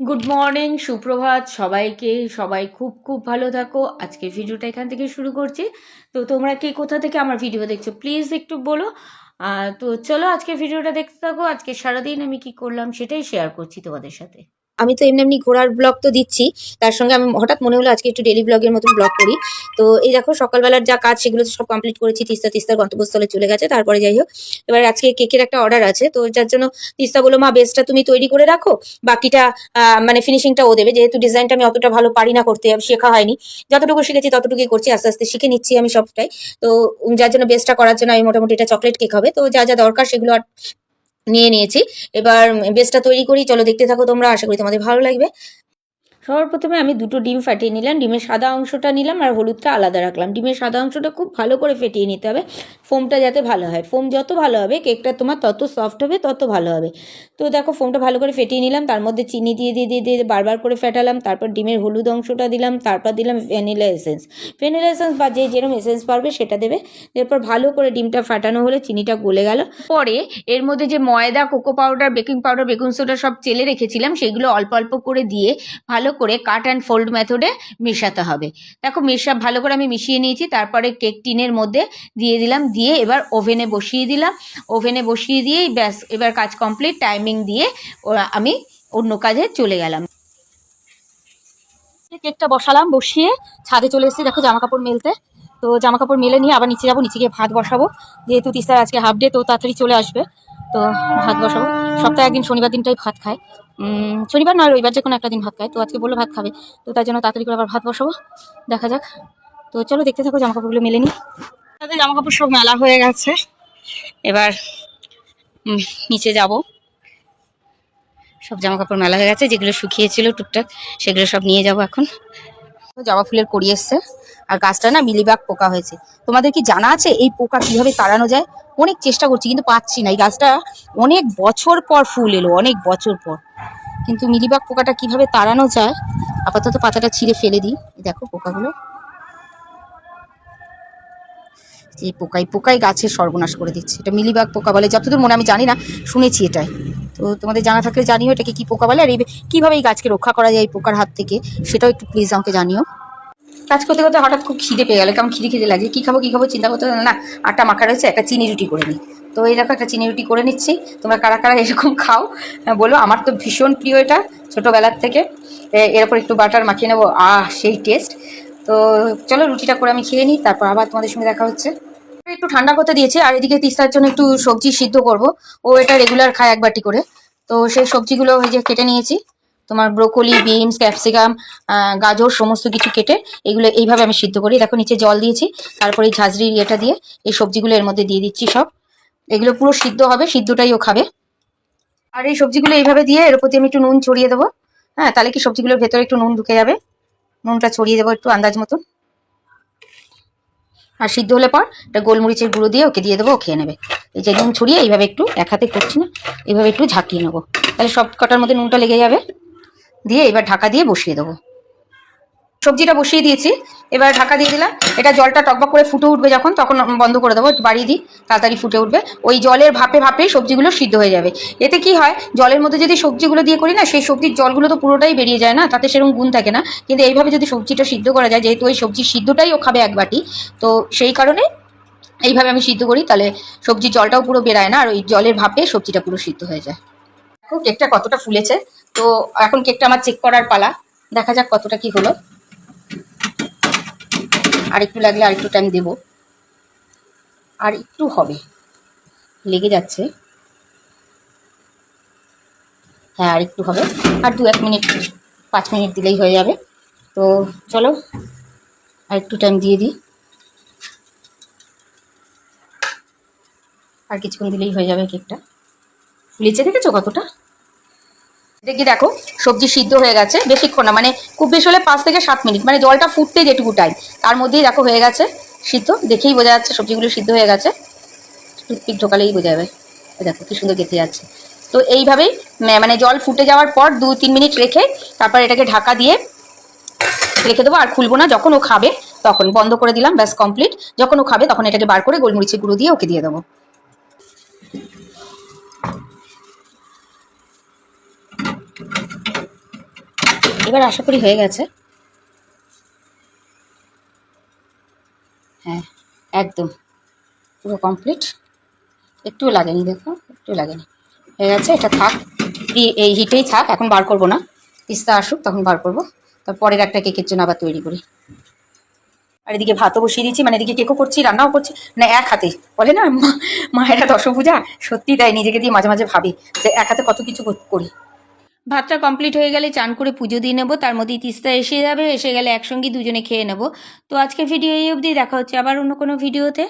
Good morning সুপ্রভাত, সবাইকে, সবাই খুব খুব ভালো থাকো। আজকের ভিডিওটা এখান থেকে শুরু করছি। তো তোমরা কে, কোথা থেকে আমার ভিডিও দেখছ, প্লিজ একটু বলো। তো চলো আজকের ভিডিওটা দেখতে থাকো। আজকে সারাদিন আমি কি করলাম সেটাই শেয়ার করছি তোমাদের সাথে। আমি তো এমনি এমনি ঘোরার ব্লগ তো দিচ্ছি। তার সঙ্গে আমি হঠাৎ মনে হলো আজকে একটু ডেলি ব্লগের মতন ব্লগ করি। তো এই দেখো, সকালবেলার যা কাজ সেগুলো সব কমপ্লিট করেছি। তিস্তা তিস্তার গন্তব্যস্থলে চলে গেছে, তারপরে যাই হোক। এবার আজকে কেকের একটা অর্ডার আছে, তো যার জন্য তিস্তা বলো মা বেসটা তুমি তৈরি করে রাখো, বাকিটা মানে ফিনিশিংটা ও দেবে। যেহেতু ডিজাইনটা আমি অতটা ভালো পারি না করতে শেখা হয়নি। যতটুকু শিখেছি ততটুকুই করছি, আস্তে আস্তে শিখে নিচ্ছি আমি সবটাই। তো যার জন্য বেসটা করার জন্য আমি মোটামুটি এটা চকলেট কেক হবে। তো যা যা দরকার সেগুলো আর নিয়ে নিয়েছি। এবার বেসটা তৈরি করি। চলো দেখতে থাকো তোমরা। আশা করি তোমাদের ভালো লাগবে। সবার প্রথমে আমি দুটো ডিম ফাটিয়ে নিলাম, ডিমের সাদা অংশটা নিলাম আর হলুদটা আলাদা রাখলাম। ডিমের সাদা অংশটা খুব ভালো করে ফেটিয়ে নিতে হবে, ফোমটা যাতে ভালো হয়। ফোম যত ভালো হবে, কেকটা তোমার তত সফট হবে, তত ভালো হবে। তো দেখো, ফোমটা ভালো করে ফেটিয়ে নিলাম, তার মধ্যে চিনি দিয়ে দিয়ে দিয়ে দিয়ে বারবার করে ফেটালাম, তারপর ডিমের হলুদ অংশটা দিলাম, তারপর দিলাম ভ্যানিলা এসেন্স। ভ্যানিলা এসেন্স বা যে যেরকম এসেন্স পারবে সেটা দেবে। এরপর ভালো করে ডিমটা ফাটানো হলে চিনিটা গলে গেল। পরে এর মধ্যে যে ময়দা, cocoa powder, baking powder, baking soda সব চেলে রেখেছিলাম, সেগুলো অল্প অল্প করে দিয়ে ভালো করে কাট অ্যান্ড ফোল্ড মেথডে মেশাতে হবে। দেখো মেশা, ভালো করে আমি মিশিয়ে নিয়েছি, তারপরে কেক টিনের মধ্যে দিয়ে দিলাম, দিয়ে এবার ওভেনে বসিয়ে দিলাম। ওভেনে বসিয়ে দিয়েই ব্যাস, এবার কাজ কমপ্লিট টাইমিং দিয়ে আমি অন্য কাজে চলে গেলাম। কেকটা বসালাম, বসিয়ে ছাদে চলে এসেছি, দেখো জামা কাপড় মেলতে। তো জামা কাপড় মেলে নিয়ে আবার নিচে যাব, নিচে গিয়ে ভাত বসাবো। যেহেতু তিস্তার আজকে হাফ ডে তো তাড়াতাড়ি চলে আসবে। তো ভাত বসাবো। সপ্তাহে একদিন শনিবার দিনটাই ভাত খায়। শনিবার নয়, রবিবার যে কোনো একটা দিন ভাত খায়। তো আজকে বলল ভাত খাবে। তো তার জন্য তাড়াতাড়ি করে আবার ভাত বসাবো। দেখা যাক। তো চলো দেখতে থাকো জামা কাপড়গুলো মেলে নিই। তাদের জামা কাপড় সব মেলা হয়ে গেছে। এবার নিচে যাব। সব জামা কাপড় মেলা হয়ে গেছে। যেগুলো শুকিয়েছিল টুকটাক, সেগুলো সব নিয়ে যাব এখন। জবা ফুলের কড়ি এসছে। আর গাছটা না মিলিবাগ পোকা হয়েছে। তোমাদের কি জানা আছে এই পোকা কীভাবে তাড়ানো যায়? অনেক চেষ্টা করছি, কিন্তু পাচ্ছি না। এই গাছটা অনেক বছর পর ফুল এলো, অনেক বছর পর। কিন্তু মিলিবাগ পোকাটা কীভাবে তাড়ানো যায়? আপাতত পাতাটা ছিঁড়ে ফেলে দিই। দেখো পোকাগুলো। এই পোকাই পোকাই গাছের সর্বনাশ করে দিচ্ছে। এটা মিলিবাগ পোকা বলে যতদূর মনে আমি জানি না, শুনেছি এটাই। তো তোমাদের জানা থাকলে জানিও, এটাকে কি পোকা বলে? আর এই কীভাবে এই গাছকে রক্ষা করা যায় এই পোকার হাত থেকে, সেটাও একটু প্লিজ আমাকে জানিও। কাজ করতে করতে হঠাৎ খুব খিদে পেয়ে গেল, কেমন খিদে খিদে লাগে? কী খাব কী খাব চিন্তা করতে না আটা মাখা রয়েছে, একটা চিনি রুটি করে নিই। তো এই দেখো, একটা চিনি রুটি করে নিচ্ছি। তোমরা কারা কারা এরকম খাও বলো। আমার তো ভীষণ প্রিয় এটা, ছোটোবেলার থেকে। এ- এর উপর একটু বাটার মাখিয়ে নেব। আহ, সেই টেস্ট তো চলো, রুটিটা করে আমি খেয়ে নিই, তারপর আবার তোমাদের সঙ্গে দেখা হচ্ছে। একটু ঠান্ডা করতে দিয়েছি, আর এদিকে তিস্তার জন্য একটু সবজি সিদ্ধ করব। ও এটা রেগুলার খায় এক বাটি করে। তো সেই সবজিগুলো ওই যে কেটে নিয়েছি। তোমার ব্রোকলি বিনস ক্যাপসিকাম গাজর সমস্ত কিছু কেটে এগুলো এইভাবে আমি সিদ্ধ করি। দেখো নিচে জল দিয়েছি, তারপরে এই ঝাঁঝরির ইয়েটা দিয়ে এই সবজিগুলো এর মধ্যে দিয়ে দিচ্ছি সব। এগুলো পুরো সিদ্ধ হবে, সিদ্ধটাই ও খাবে। আর এই সবজিগুলো এইভাবে দিয়ে এর প্রতি আমি একটু নুন ছড়িয়ে দেবো। হ্যাঁ তাহলে কি সবজিগুলোর ভেতরে একটু নুন ঢুকে যাবে? নুনটা ছড়িয়ে দেবো একটু আন্দাজ মতন। আর সিদ্ধ হলে পর এটা গোলমরিচের গুঁড়ো দিয়ে ওকে দিয়ে দেবো, ও খেয়ে নেবে। এই যে নুন ছড়িয়ে এইভাবে একটু এক হাতে করছি না, এইভাবে একটু ঝাঁকিয়ে নেব। তাহলে সব কটার মধ্যে নুনটা লেগে যাবে। দিয়ে এবার ঢাকা দিয়ে বসিয়ে দেবো। সবজিটা বসিয়ে দিয়েছি, এবার ঢাকা দিয়ে দিলাম। এটা জলটা টকবক করে ফুটে উঠবে যখন, তখন বন্ধ করে দেবো বাড়িয়ে দিই, তাড়াতাড়ি ফুটে উঠবে। ওই জলের ভাপে ভাপেই সবজিগুলো সিদ্ধ হয়ে যাবে। এতে কি হয়, জলের মধ্যে যদি সবজিগুলো দিয়ে করি না, সেই সবজির জলগুলো তো পুরোটাই বেরিয়ে যায় না, তাতে সেরকম গুণ থাকে না। কিন্তু এইভাবে যদি সবজিটা সিদ্ধ করা যায়, যেহেতু ওই সবজির সিদ্ধটাই ও খাবে এক বাটি, তো সেই কারণে এইভাবে আমি সিদ্ধ করি, তাহলে সবজির জলটাও পুরো বেরায় না, আর ওই জলের ভাপে সবজিটা পুরো সিদ্ধ হয়ে যায়। কেকটা কতটা ফুলেছে। তো এখন কেকটা আমার চেক করার পালা। দেখা যাক কতটা কি হলো। আর একটু লাগলে আর একটু টাইম দেব। আর একটু হবে। লেগে যাচ্ছে। হ্যাঁ আর একটু হবে। আর দু এক মিনিট, পাঁচ মিনিট দিলেই হয়ে যাবে। তো চলো, আর একটু টাইম দিয়ে দিই। আর কিছুক্ষণ দিলেই হয়ে যাবে কেকটা। ফুলেছে দেখেছ কতটা? দেখি দেখো? সবজি সিদ্ধ হয়ে গেছে। বেশিক্ষণ না মানে খুব বেশি হলে পাঁচ থেকে সাত মিনিট মানে জলটা ফুটতে যেটুকু টাইম তার মধ্যেই দেখো হয়ে গেছে সিদ্ধ। দেখেই বোঝা যাচ্ছে সবজিগুলো সিদ্ধ হয়ে গেছে। টুথপিক ঢোকালেই বোঝা যাবে। দেখো কি সুন্দর গেঁথে যাচ্ছে। তো এইভাবেই মানে জল ফুটে যাওয়ার পর দু, তিন মিনিট রেখে তারপর এটাকে ঢাকা দিয়ে রেখে দেবো। আর খুলবো না, যখন ও খাবে তখন বন্ধ করে দিলাম, ব্যাস কমপ্লিট যখন ও খাবে তখন এটাকে বার করে গোলমরিচের গুঁড়ো দিয়ে ওকে দিয়ে দেবো। এবার আশা করি হয়ে গেছে। হ্যাঁ একদম। পুরো কমপ্লিট একটুও লাগেনি দেখো একটু লাগেনি। হয়ে গেছে, এটা থাক। এই- হিটেই থাক, এখন বার করব না। পিস্তা আসুক, তখন বার করব। তারপরের একটা কেকের জন্য আবার তৈরি করি। আর এদিকে ভাতও বসিয়ে দিয়েছি মানে এদিকে কেকও করছি, রান্নাও করছি। মানে এক হাতে, বলে না মায়েরা দশভূজা সত্যি তাই, নিজেকে দিয়ে মাঝে মাঝে ভাবি যে এক হাতে কত কিছু করি। ভাতটা কমপ্লিট হয়ে গেলে চান করে পুজো দিয়ে নেব, তার মধ্যেই তিস্তা এসে যাবে, এসে গেলে একসঙ্গে দুজনে খেয়ে নেব। তো আজকের ভিডিও এই অবধি, দেখা হচ্ছে আবার অন্য কোনো ভিডিওতে